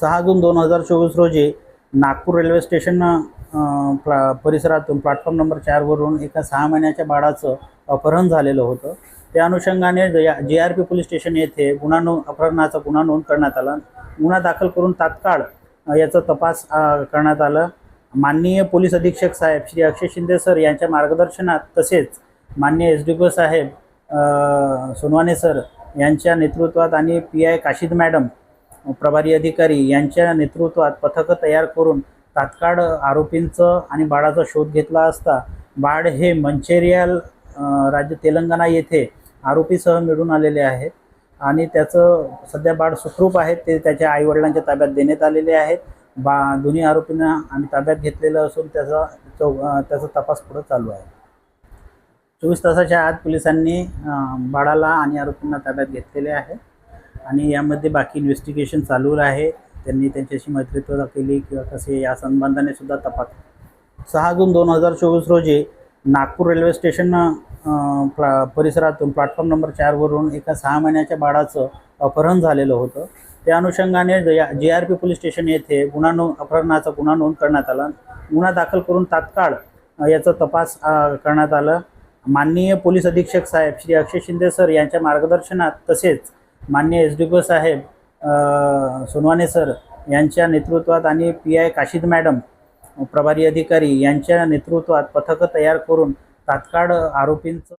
सहा जून दोन हजार चोवीस रोजी नागपूर रेल्वे स्टेशन प्ला परिसरातून प्लॅटफॉर्म नंबर चारवरून एका सहा महिन्याच्या बाळाचं अपहरण झालेलं होतं. त्या अनुषंगाने जे आर पी पोलीस स्टेशन येथे गुन्हा नोंद अपहरणाचा गुन्हा नोंद करण्यात आला. गुन्हा दाखल करून तात्काळ याचा तपास करण्यात आला. माननीय पोलीस अधीक्षक साहेब श्री अक्षय शिंदे सर यांच्या मार्गदर्शनात तसेच माननीय एस डी पी ओ साहेब सोनवाने सर यांच्या नेतृत्वात आणि पी आय काशीद मॅडम प्रभारी अधिकारी यांच्या नेतृत्वात पथकं तयार करून तात्काळ आरोपींचं आणि बाळाचा शोध घेतला असता बाळ हे मंचेरियल राज्य तेलंगणा येथे आरोपीसह मिळून आलेले आहेत आणि त्याचं सध्या बाळ सुखरूप आहे. ते त्याच्या आईवडिलांच्या ताब्यात देण्यात आलेले आहेत. बा दोन्ही आरोपींना आम्ही ताब्यात घेतलेलं असून त्याचा चौ त्याचा तपास पुढं चालू आहे. चोवीस तासाच्या आत पोलिसांनी बाळाला आणि आरोपींना ताब्यात घेतलेले आहे. आणि यामध्ये बाकी इन्व्हेस्टिगेशन चालू आहे. त्यांनी त्यांच्याशी मैत्रीत्व केली किंवा कसे या संबंधाने सुद्धा तपास सहा जून दोन हजार चोवीस रोजी नागपूर रेल्वे स्टेशन प्ला परिसरातून प्लॅटफॉर्म नंबर चारवरून एका सहा महिन्याच्या बाळाचं अपहरण झालेलं होतं. त्या अनुषंगाने जे आर पी पोलीस स्टेशन येथे गुन्हा नोंद अपहरणाचा गुन्हा नोंद करण्यात आला. गुन्हा दाखल करून तात्काळ याचा तपास करण्यात आला. माननीय पोलीस अधीक्षक साहेब श्री अक्षय शिंदे सर यांच्या मार्गदर्शनात तसेच माननीय एस डी पी ओ साहेब सोनवाने सर यांच्या नेतृत्वात आणि पी आय काशीद मॅडम प्रभारी अधिकारी यांच्या नेतृत्वात पथकं तयार करून तात्काळ आरोपींचं